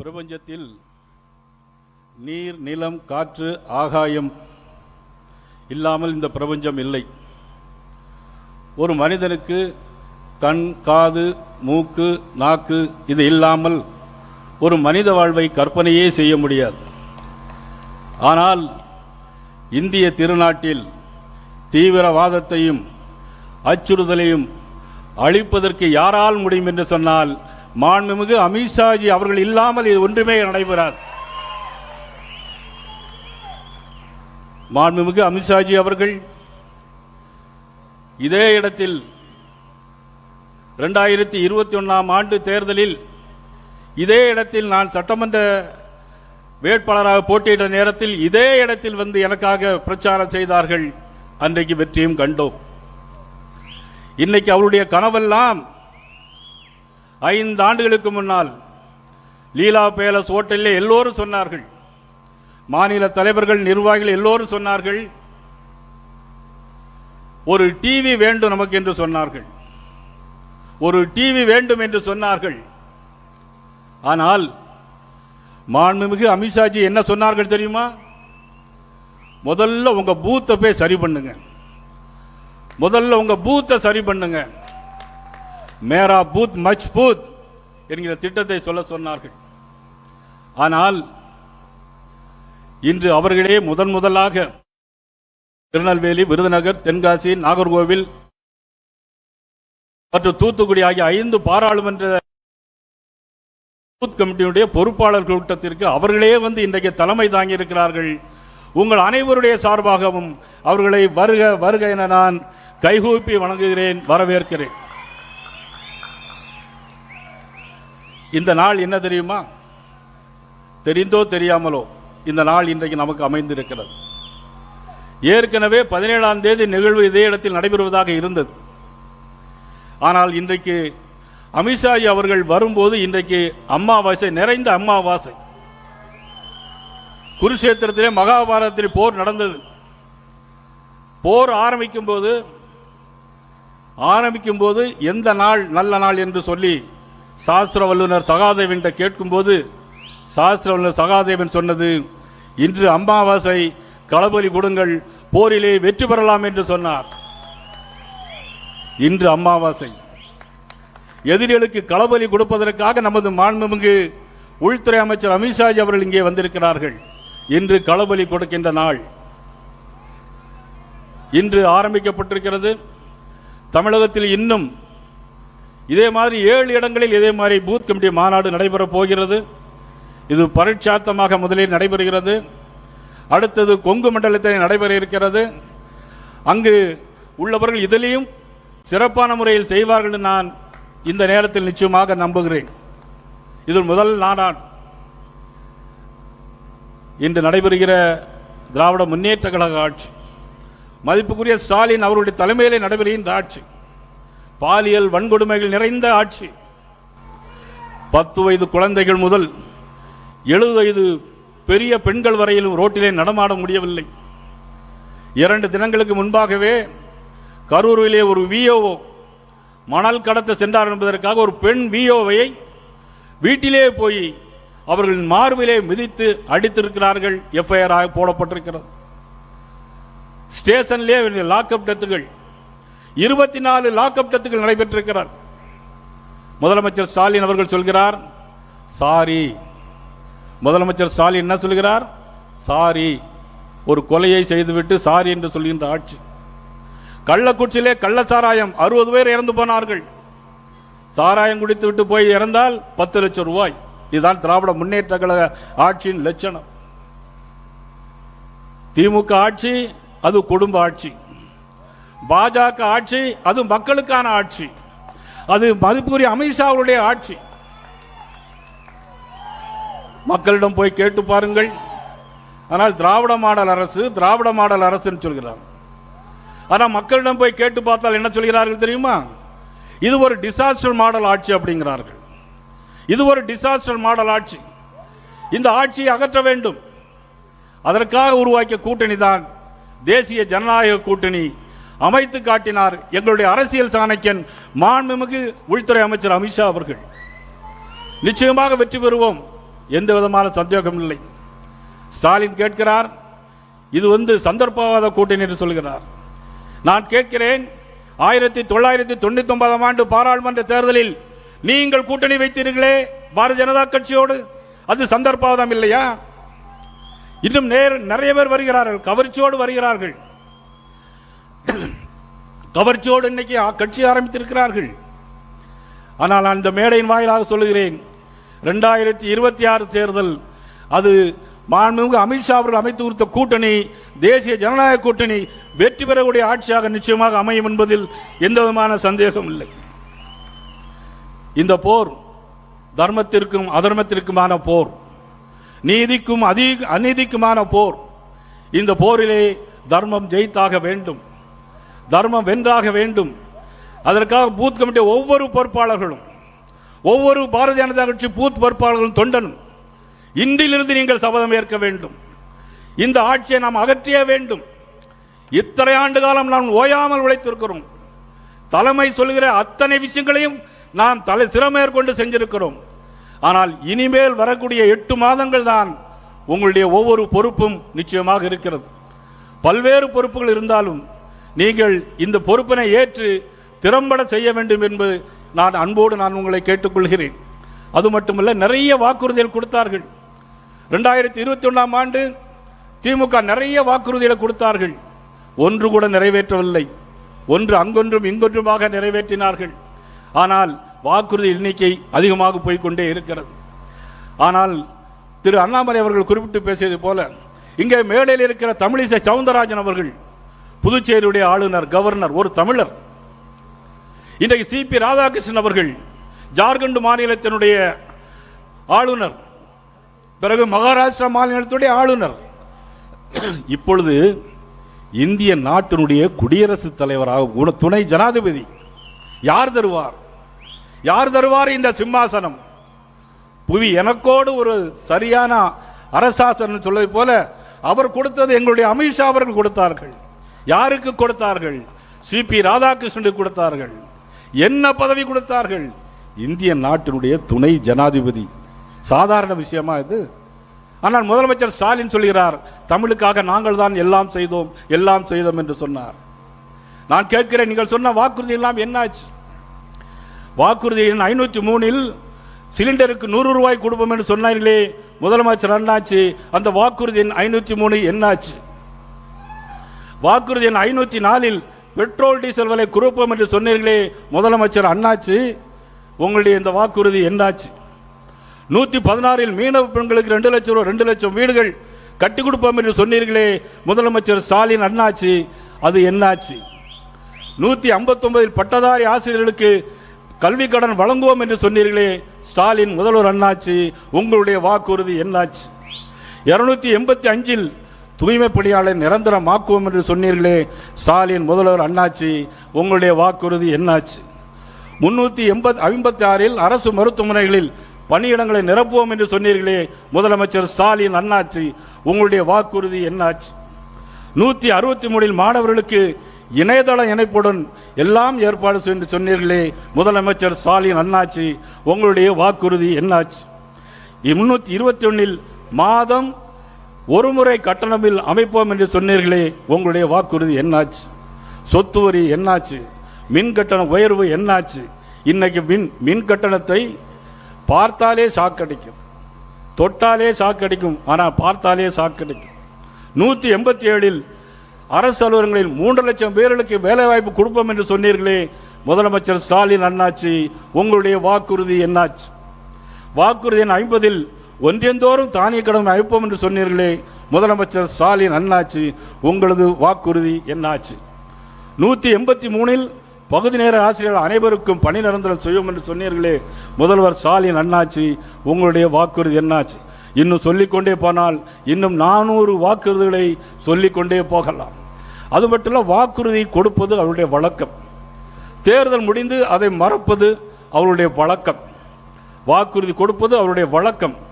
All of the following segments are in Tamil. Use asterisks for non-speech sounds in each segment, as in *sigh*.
பிரபஞ்சத்தில் நீர் நிலம் காற்று ஆகாயம் இல்லாமல் இந்த பிரபஞ்சம் இல்லை. ஒரு மனிதனுக்கு கண் காது மூக்கு நாக்கு இது இல்லாமல் ஒரு மனித வாழ்வை கற்பனையே செய்ய முடியாது. ஆனால் இந்திய திருநாட்டில் தீவிரவாதத்தையும் அச்சுறுதலையும் அழிப்பதற்கு யாரால் முடியும் என்று சொன்னால் மாண்புமிகு அமித்ஷாஜி அவர்கள் இல்லாமல் இது ஒன்றுமே நடைபெறாது. மாண்புமிகு அமித்ஷாஜி அவர்கள் இதே இடத்தில் ரெண்டாயிரத்தி இருபத்தி ஒன்றாம் ஆண்டு தேர்தலில் இதே இடத்தில் நான் சட்டமன்ற வேட்பாளராக போட்டியிட்ட நேரத்தில் இதே இடத்தில் வந்து எனக்காக பிரச்சாரம் செய்தார்கள். அன்றைக்கு வெற்றியும் கண்டோம். இன்னைக்கு அவருடைய கனவெல்லாம் ஐந்து ஆண்டுகளுக்கு முன்னால் லீலா பேலஸ் ஹோட்டலில் எல்லோரும் சொன்னார்கள். மாநில தலைவர்கள் நிர்வாகிகள் எல்லோரும் சொன்னார்கள் ஒரு டிவி வேண்டும் நமக்கு என்று சொன்னார்கள். ஒரு டிவி வேண்டும் என்று சொன்னார்கள். ஆனால் மாண்புமிகு அமித்ஷாஜி என்ன சொன்னார்கள் தெரியுமா? முதல்ல உங்கள் பூத்தை போய் சரி பண்ணுங்க. முதல்ல உங்கள் பூத்தை சரி பண்ணுங்கள் மேரா பூத் மஜ்பூத் என்கிற திட்டத்தை சொல்ல சொன்னார்கள். ஆனால் இன்று அவர்களே முதன் முதலாக திருநெல்வேலி விருதுநகர் தென்காசி நாகர்கோவில் மற்றும் தூத்துக்குடி ஆகிய ஐந்து பாராளுமன்ற பூத் கமிட்டியினுடைய பொறுப்பாளர் கூட்டத்திற்கு அவர்களே வந்து இன்றைக்கு தலைமை தாங்கி இருக்கிறார்கள் உங்கள் அனைவருடைய சார்பாகவும் அவர்களை வருக வருக என நான் கைகூப்பி வணங்குகிறேன் வரவேற்கிறேன். இந்த நாள் என்ன தெரியுமா? தெரிந்தோ தெரியாமலோ இந்த நாள் இன்றைக்கு நமக்கு அமைந்திருக்கிறது. ஏற்கனவே பதினேழாம் தேதி நிகழ்வு இதே இடத்தில் நடைபெறுவதாக இருந்தது. ஆனால் இன்றைக்கு அமித்ஷாஜி அவர்கள் வரும்போது இன்றைக்கு அம்மாவாசை நிறைந்த அம்மாவாசை குருஷேத்திரத்திலே மகாபாரதத்தில் போர் நடந்தது. போர் ஆரம்பிக்கும் போது ஆரம்பிக்கும் போது எந்த நாள் நல்ல நாள் என்று சொல்லி சாஸ்திர வல்லுநர் சகாதேவன் கேட்கும்போது சாஸ்திர வல்லுநர் சகாதேவன் சொன்னது இன்று அமாவாசை களபலி கொடுங்கள் போரிலே வெற்றி பெறலாம் என்று சொன்னார். இன்று அமாவாசை எதிரிகளுக்கு களபலி கொடுப்பதற்காக நமது மாண்புமிகு உள்துறை அமைச்சர் அமித்ஷாஜி அவர்கள் இங்கே வந்திருக்கிறார்கள். இன்று களபலி கொடுக்கின்ற நாள். இன்று ஆரம்பிக்கப்பட்டிருக்கிறது. தமிழகத்தில் இன்னும் இதே மாதிரி ஏழு இடங்களில் இதே மாதிரி பூத் கமிட்டி மாநாடு நடைபெறப் போகிறது. இது பரீட்சார்த்தமாக முதலில் நடைபெறுகிறது. அடுத்தது கொங்கு மண்டலத்தில் நடைபெற இருக்கிறது. அங்கு உள்ளவர்கள் இதிலையும் சிறப்பான முறையில் செய்வார்கள் நான் இந்த நேரத்தில் நிச்சயமாக நம்புகிறேன். இது முதல் நாடான். இன்று நடைபெறுகிற திராவிட முன்னேற்ற கழக ஆட்சி. மதிப்புக்குரிய ஸ்டாலின் அவருடைய தலைமையிலே நடைபெறுகின்ற ஆட்சி. பாலியல் வன்கொடுமைகள் நிறைந்த ஆட்சி. பத்து வயது குழந்தைகள் முதல் எழுபது வயது பெரிய பெண்கள் வரையிலும் ரோட்டிலே நடமாட முடியவில்லை. இரண்டு தினங்களுக்கு முன்பாகவே கரூரிலே ஒரு விஓஓ மணல் கடத்த சென்றார் என்பதற்காக ஒரு பெண் விஓவை வீட்டிலே போய் அவர்களின் மார்பிலே மிதித்து அடித்திருக்கிறார்கள். எஃப்ஐஆர் போடப்பட்டிருக்கிறது. ஸ்டேஷன்லேயே லாக்அப் டெத்துகள் இருபத்தி நாலு லாக்அப் டத்துகள் நடைபெற்றிருக்கிறார். முதலமைச்சர் ஸ்டாலின் அவர்கள் சொல்கிறார் சாரி. முதலமைச்சர் ஸ்டாலின் என்ன சொல்கிறார் சாரி. ஒரு கொலையை செய்துவிட்டு சாரி என்று சொல்கின்ற ஆட்சி. கள்ளக்குச்சியிலே கள்ள சாராயம் அறுபது பேர் இறந்து போனார்கள். சாராயம் குடித்து விட்டு போய் இறந்தால் பத்து லட்சம் ரூபாய். இதுதான் திராவிட முன்னேற்ற கழக ஆட்சியின் லட்சணம். திமுக ஆட்சி அது குடும்ப ஆட்சி. பாஜக ஆட்சி அது மக்களுக்கான ஆட்சி. அது மதிப்புக்குரிய அமித்ஷாவுடைய ஆட்சி. மக்களிடம் போய் கேட்டு பாருங்கள். ஆனால் திராவிட மாடல் அரசு திராவிட மாடல் அரசுன்னு சொல்கிறார். ஆனால் மக்களிடம் போய் கேட்டு பார்த்தால் என்ன சொல்கிறார்கள் தெரியுமா? இது ஒரு டிசாஸ்டர் மாடல் ஆட்சி அப்படிங்கிறார்கள். இது ஒரு டிசாஸ்டர் மாடல் ஆட்சி. இந்த ஆட்சியை அகற்ற வேண்டும். அதற்காக உருவாக்கிய கூட்டணி தான் தேசிய ஜனநாயக கூட்டணி அமைத்து காட்டினார் எங்களுடைய அரசியல் சாணக்கியன் மாண்புமிகு உள்துறை அமைச்சர் அமித்ஷா அவர்கள். நிச்சயமாக வெற்றி பெறுவோம். எந்த விதமான சந்தேகம் இல்லை. ஸ்டாலின் கேட்கிறார் இது வந்து சந்தர்ப்பவாத கூட்டணி என்று சொல்கிறார். நான் கேட்கிறேன் ஆயிரத்தி தொள்ளாயிரத்தி தொண்ணூத்தி ஒன்பதாம் ஆண்டு பாராளுமன்ற தேர்தலில் நீங்கள் கூட்டணி வைத்தீர்களே பாரதிய ஜனதா கட்சியோடு? அது சந்தர்ப்பவாதம் இல்லையா? இன்னும் நேர் நிறைய பேர் வருகிறார்கள் கவர்ச்சியோடு வருகிறார்கள். *coughs* கவர்ச்சியோடு இன்னைக்கு கட்சி ஆரம்பித்திருக்கிறார்கள். ஆனால் நான் இந்த மேடையின் வாயிலாக சொல்லுகிறேன் ரெண்டாயிரத்தி இருபத்தி ஆறு தேர்தல் அது மாண்புமிகு அமித்ஷா அவர்கள் அமைத்து கொடுத்த கூட்டணி தேசிய ஜனநாயக கூட்டணி வெற்றி பெறக்கூடிய ஆட்சியாக நிச்சயமாக அமையும் என்பதில் எந்த விதமான சந்தேகம் இல்லை. இந்த போர் தர்மத்திற்கும் அதர்மத்திற்குமான போர் நீதிக்கும் அதி அநீதிக்குமான போர் இந்த போரிலே தர்மம் ஜெயித்தாக வேண்டும். தர்மம் வென்றாக வேண்டும். அதற்காக பூத் கமிட்டி ஒவ்வொரு பொறுப்பாளர்களும் ஒவ்வொரு பாரதிய ஜனதா கட்சி பூத் பொறுப்பாளர்களும் தொண்டனும் இன்றிலிருந்து நீங்கள் சபதம் ஏற்க வேண்டும். இந்த ஆட்சியை நாம் அகற்றிய வேண்டும். இத்தனை ஆண்டு காலம் நாம் ஓயாமல் உழைத்திருக்கிறோம். தலைமை சொல்கிற அத்தனை விஷயங்களையும் நாம் தலை சிறமேற்கொண்டு செஞ்சிருக்கிறோம். ஆனால் இனிமேல் வரக்கூடிய எட்டு மாதங்கள் தான் உங்களுடைய ஒவ்வொரு பொறுப்பும் நிச்சயமாக இருக்கிறது. பல்வேறு பொறுப்புகள் இருந்தாலும் நீங்கள் இந்த பொறுப்பினை ஏற்று திறம்பட செய்ய வேண்டும் என்பது நான் அன்போடு நான் உங்களை கேட்டுக்கொள்கிறேன். அது மட்டுமல்ல நிறைய வாக்குறுதிகள் கொடுத்தார்கள். ரெண்டாயிரத்தி இருபத்தி ஒன்றாம் ஆண்டு திமுக நிறைய வாக்குறுதிகளை கொடுத்தார்கள். ஒன்று கூட நிறைவேற்றவில்லை. ஒன்று அங்கொன்றும் இங்கொன்றுமாக நிறைவேற்றினார்கள். ஆனால் வாக்குறுதி எண்ணிக்கை அதிகமாக போய்க்கொண்டே இருக்கிறது. ஆனால் திரு அண்ணாமலை அவர்கள் குறிப்பிட்டு பேசியது போல இங்கே மேடையில் இருக்கிற தமிழிசை சவுந்தரராஜன் அவர்கள் புதுச்சேரியுடைய ஆளுநர் கவர்னர் ஒரு தமிழர். இன்றைக்கு சிபி ராதாகிருஷ்ணன் அவர்கள் ஜார்க்கண்ட் மாநிலத்தினுடைய ஆளுநர் பிறகு மகாராஷ்டிரா மாநிலத்துடைய ஆளுநர். இப்பொழுது இந்திய நாட்டினுடைய குடியரசுத் தலைவராக துணை ஜனாதிபதி யார் தருவார்? யார் தருவார் இந்த சிம்மாசனம்? புவி எனக்கோடு ஒரு சரியான அரசாசனம் சொல்வது போல அவர் கொடுத்தது எங்களுடைய அமித்ஷா அவர்கள் கொடுத்தார்கள். யாருக்கு கொடுத்தார்கள்? சிபி ராதாகிருஷ்ணனுக்கு கொடுத்தார்கள். என்ன பதவி கொடுத்தார்கள்? இந்திய நாட்டினுடைய துணை ஜனாதிபதி. சாதாரண விஷயமா இது. ஆனால் முதலமைச்சர் ஸ்டாலின் சொல்கிறார் தமிழுக்காக நாங்கள் தான் எல்லாம் செய்தோம் எல்லாம் செய்தோம் என்று சொன்னார். நான் கேட்கிறேன் நீங்கள் சொன்ன வாக்குறுதி எல்லாம் என்னாச்சு? வாக்குறுதி எண் ஐநூற்றி மூணில் சிலிண்டருக்கு நூறு ரூபாய் கொடுப்போம் என்று சொன்னார்களே முதலமைச்சர் என்னாச்சு அந்த வாக்குறுதி எண் ஐநூற்றி மூணு என்னாச்சு? வாக்குறுதி எண் ஐநூற்றி நாலில் பெட்ரோல் டீசல் விலை குறைப்போம் என்று சொன்னீர்களே முதலமைச்சர் அண்ணாச்சு உங்களுடைய இந்த வாக்குறுதி என்னாச்சு? நூற்றி பதினாறில் மீனவ பெண்களுக்கு ரெண்டு லட்சம் ரூபா ரெண்டு லட்சம் வீடுகள் கட்டி கொடுப்போம் என்று சொன்னீர்களே முதலமைச்சர் ஸ்டாலின் அண்ணாச்சு அது என்னாச்சு? நூற்றி ஐம்பத்தொன்பதில் பட்டதாரி ஆசிரியர்களுக்கு கல்வி கடன் வழங்குவோம் என்று சொன்னீர்களே ஸ்டாலின் முதல்வர் அண்ணாச்சு உங்களுடைய வாக்குறுதி என்னாச்சு? இருநூத்தி எண்பத்தி அஞ்சில் தூய்மை பணியாளரை நிரந்தரமாக்குவோம் என்று சொன்னீர்களே ஸ்டாலின் முதல்வர் அண்ணாச்சி உங்களுடைய வாக்குறுதி என்னாச்சு? முன்னூற்றி எண்பத் ஐம்பத்தி ஆறில் அரசு மருத்துவமனைகளில் பணியிடங்களை நிரப்புவோம் என்று சொன்னீர்களே முதலமைச்சர் ஸ்டாலின் அண்ணாச்சி உங்களுடைய வாக்குறுதி என்னாச்சு? நூற்றி அறுபத்தி மூணில் மாணவர்களுக்கு இணையதள இணைப்புடன் எல்லாம் ஏற்பாடு செய்து சொன்னீர்களே முதலமைச்சர் ஸ்டாலின் அண்ணாச்சி உங்களுடைய வாக்குறுதி என்னாச்சு? முன்னூற்றி இருபத்தி ஒன்றில் மாதம் ஒரு முறை கட்டணமில் அமைப்போம் என்று சொன்னீர்களே உங்களுடைய வாக்குறுதி என்னாச்சு? சொத்து வரி என்னாச்சு? மின் கட்டண உயர்வு என்னாச்சு? இன்னைக்கு மின் மின் கட்டணத்தை பார்த்தாலே சாக்கடிக்கும். தொட்டாலே சாக்கடிக்கும். ஆனால் பார்த்தாலே சாக்கடிக்கும். நூற்றி எண்பத்தி ஏழில் அரசு அலுவலகங்களில் மூன்று லட்சம் பேர்களுக்கு வேலைவாய்ப்பு கொடுப்போம் என்று சொன்னீர்களே முதலமைச்சர் ஸ்டாலின் அண்ணாச்சி உங்களுடைய வாக்குறுதி என்னாச்சு? வாக்குறுதி எண் ஐம்பதில் ஒன்றியந்தோறும் தானிய கடன் அழைப்போம் என்று சொன்னீர்களே முதலமைச்சர் ஸ்டாலின் அண்ணாச்சு உங்களது வாக்குறுதி என்னாச்சு? நூற்றி எண்பத்தி மூணில் பகுதி நேர ஆசிரியர்கள் அனைவருக்கும் பணி நிரந்தரம் செய்யும் என்று சொன்னீர்களே முதல்வர் ஸ்டாலின் அண்ணாச்சி உங்களுடைய வாக்குறுதி என்னாச்சு? இன்னும் சொல்லிக்கொண்டே போனால் இன்னும் நானூறு வாக்குறுதிகளை சொல்லிக்கொண்டே போகலாம். அது மட்டும் இல்ல வாக்குறுதி கொடுப்பது அவருடைய வழக்கம். தேர்தல் முடிந்து அதை மறப்பது அவருடைய வழக்கம். வாக்குறுதி கொடுப்பது அவருடைய வழக்கம்.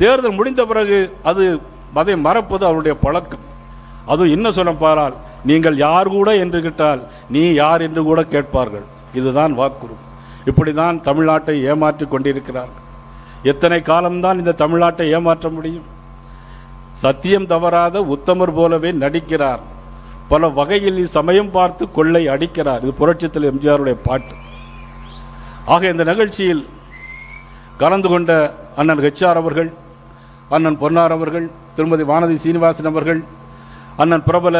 தேர்தல் முடிந்த பிறகு அது அதை மறப்பது அவருடைய பழக்கம். அதுவும் இன்னும் சொல்ல பாரால் நீங்கள் யார் கூட என்று கேட்டால் நீ யார் என்று கூட கேட்பார்கள். இதுதான் வாக்குறுதி. இப்படி தான் தமிழ்நாட்டை ஏமாற்றி கொண்டிருக்கிறார்கள் எத்தனை காலம்தான் இந்த தமிழ்நாட்டை ஏமாற்ற முடியும்? சத்தியம் தவறாத உத்தமர் போலவே நடிக்கிறார். பல வகையில் சமயம் பார்த்து கொள்ளை அடிக்கிறார். இது புரட்சித்தில் எம்ஜிஆருடைய பாட்டு. ஆக இந்த நிகழ்ச்சியில் கலந்து கொண்ட அண்ணன் ஹெச்ஆர் அவர்கள் அண்ணன் பொன்னார் அவர்கள் திருமதி வானதி சீனிவாசன் அவர்கள் அண்ணன் பிரபல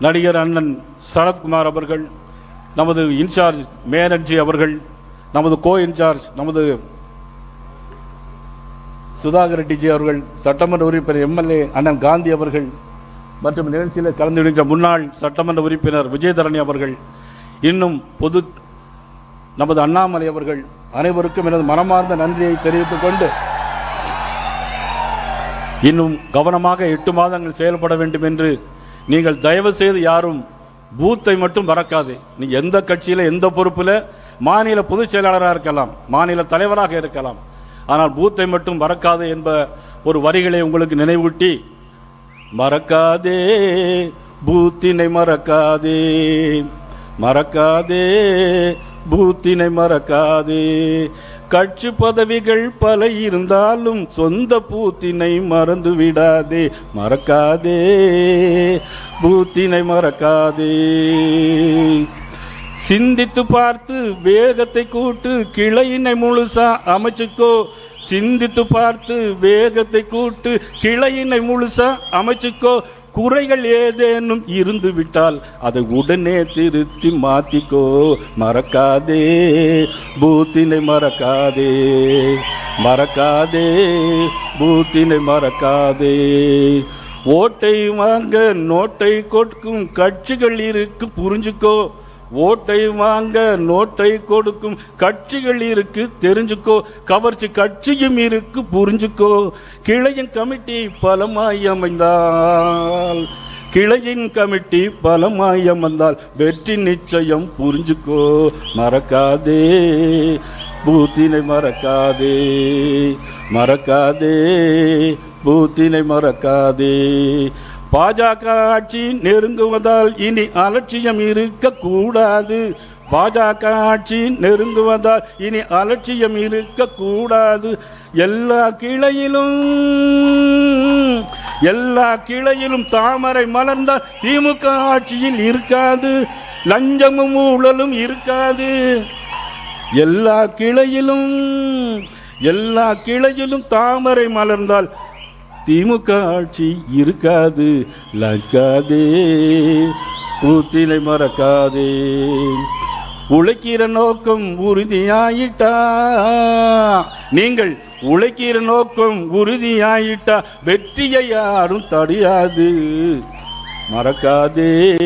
நடிகர் அண்ணன் சரத்குமார் அவர்கள் நமது இன்சார்ஜ் மேனர்ஜி அவர்கள் நமது கோ இன்சார்ஜ் நமது சுதாகர் ரெட்டிஜி அவர்கள் சட்டமன்ற உறுப்பினர் எம்எல்ஏ அண்ணன் காந்தி அவர்கள் மற்றும் நிகழ்ச்சியில் கலந்து கலந்துகின்ற முன்னாள் சட்டமன்ற உறுப்பினர் விஜயதரணி அவர்கள் இன்னும் பொது நமது அண்ணாமலை அவர்கள் அனைவருக்கும் எனது மனமார்ந்த நன்றியை தெரிவித்துக் கொண்டு இன்னும் கவனமாக எட்டு மாதங்கள் செயல்பட வேண்டும் என்று நீங்கள் தயவு செய்து யாரும் பூத்தை மட்டும் மறக்காது. நீ எந்த கட்சியில் எந்த பொறுப்பில் மாநில பொதுச் செயலாளராக இருக்கலாம் மாநில தலைவராக இருக்கலாம். ஆனால் பூத்தை மட்டும் மறக்காது என்ப ஒரு வரிகளை உங்களுக்கு நினைவூட்டி மறக்காதே பூத்தினை மறக்காதே. மறக்காதே பூத்தினை மறக்காதே. கட்சி பதவிகள் பல இருந்தாலும் சொந்த பூத்தினை மறந்து விடாதே மறக்காதே. பூத்தினை மறக்காதே. சிந்தித்து பார்த்து வேகத்தை கூட்டு கிளையினை முழுசா அமைச்சுக்கோ. சிந்தித்து பார்த்து வேகத்தை கூட்டு கிளையினை முழுசா அமைச்சுக்கோ. குறைகள் ஏதேனும் இருந்து விட்டால் அதை உடனே திருத்தி மாத்திக்கோ. மறக்காதே பூத்தினை மறக்காதே. மறக்காதே பூத்தினை மறக்காதே. ஓட்டை வாங்க நோட்டை கொடுக்கும் கட்சிகள் இருக்கு புரிஞ்சுக்கோ. ஓட்டை வாங்க நோட்டை கொடுக்கும் கட்சிகள் இருக்கு தெரிஞ்சுக்கோ. கவர்ச்சி கட்சியும் இருக்கு புரிஞ்சுக்கோ. கிளையின் கமிட்டி பலமாய் அமைந்தால் கிளையின் கமிட்டி பலமாய் அமர்ந்தால் வெற்றி நிச்சயம் புரிஞ்சுக்கோ. மறக்காதே பூத்தினை மறக்காதே. மறக்காதே பூத்தினை மறக்காதே. பாஜக ஆட்சி நெருங்குவதால் இனி அலட்சியம் இருக்கக்கூடாது. பாஜக ஆட்சி நெருங்குவதால் இனி அலட்சியம் இருக்கக்கூடாது. எல்லா கிளையிலும் எல்லா கிளையிலும் தாமரை மலர்ந்தால் திமுக ஆட்சியில் இருக்காது. லஞ்சமும் ஊழலும் இருக்காது. எல்லா கிளையிலும் எல்லா கிளையிலும் தாமரை மலர்ந்தால் திமுக ஆட்சி இருக்காது. லஞ்சாதே. கூத்தினை மறக்காதே. உழைக்கிற நோக்கம் உறுதியாயிட்டா? நீங்கள் உழைக்கிற நோக்கம் உறுதியாயிட்டா? வெற்றியை யாரும் தடையாது. மறக்காதே.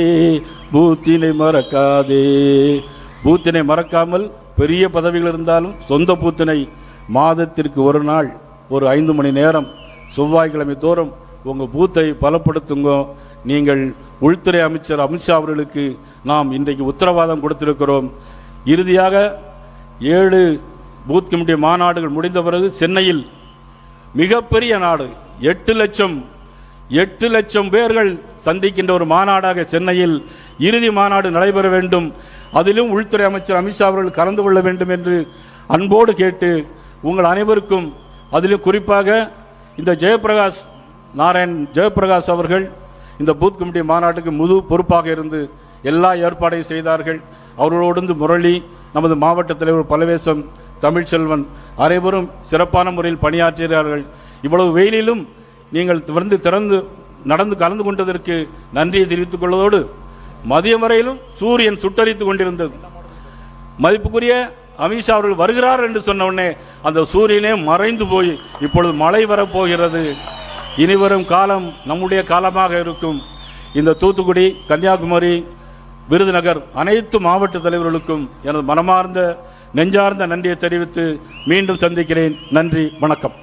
பூத்தினை மறக்காதே. பூத்தினை மறக்காமல் பெரிய பதவிகள் இருந்தாலும் சொந்த பூத்தினை மாதத்திற்கு ஒரு நாள் ஒரு ஐந்து மணி நேரம் செவ்வாய்க்கிழமை தோறும் உங்கள் பூத்தை பலப்படுத்துங்க. நீங்கள் உள்துறை அமைச்சர் அமித்ஷா அவர்களுக்கு நாம் இன்றைக்கு உத்தரவாதம் கொடுத்திருக்கிறோம். இறுதியாக ஏழு பூத் கமிட்டி மாநாடுகள் முடிந்த பிறகு சென்னையில் மிகப்பெரிய நாடு எட்டு லட்சம் எட்டு லட்சம் பேர்கள் சந்திக்கின்ற ஒரு மாநாடாக சென்னையில் இறுதி மாநாடு நடைபெற வேண்டும். அதிலும் உள்துறை அமைச்சர் அமித்ஷா அவர்கள் கலந்து கொள்ள வேண்டும் என்று அன்போடு கேட்டு உங்கள் அனைவருக்கும் அதிலும் குறிப்பாக இந்த ஜெயபிரகாஷ் நாராயண் ஜெயபிரகாஷ் அவர்கள் இந்த பூத் கமிட்டி மாநாட்டுக்கு முழு பொறுப்பாக இருந்து எல்லா ஏற்பாடையும் செய்தார்கள். அவர்களோடு முரளி நமது மாவட்ட தலைவர் பலவேசம் தமிழ்ச்செல்வன் அனைவரும் சிறப்பான முறையில் பணியாற்றுகிறார்கள் இவ்வளவு வெயிலிலும் நீங்கள் வந்து திறந்து நடந்து கலந்து கொண்டதற்கு நன்றியை தெரிவித்துக் கொள்வதோடு மதியம் வரையிலும் சூரியன் சுட்டரித்து கொண்டிருந்தது. மதிப்புக்குரிய அமித்ஷா அவர்கள் வருகிறார் என்று சொன்ன அந்த சூரியனே மறைந்து போய் இப்பொழுது மழை வரப்போகிறது இனிவரும் காலம் நம்முடைய காலமாக இருக்கும். இந்த தூத்துக்குடி கன்னியாகுமரி விருதுநகர் அனைத்து மாவட்ட தலைவர்களுக்கும் எனது மனமார்ந்த நெஞ்சார்ந்த நன்றியை தெரிவித்து மீண்டும் சந்திக்கிறேன். நன்றி வணக்கம்.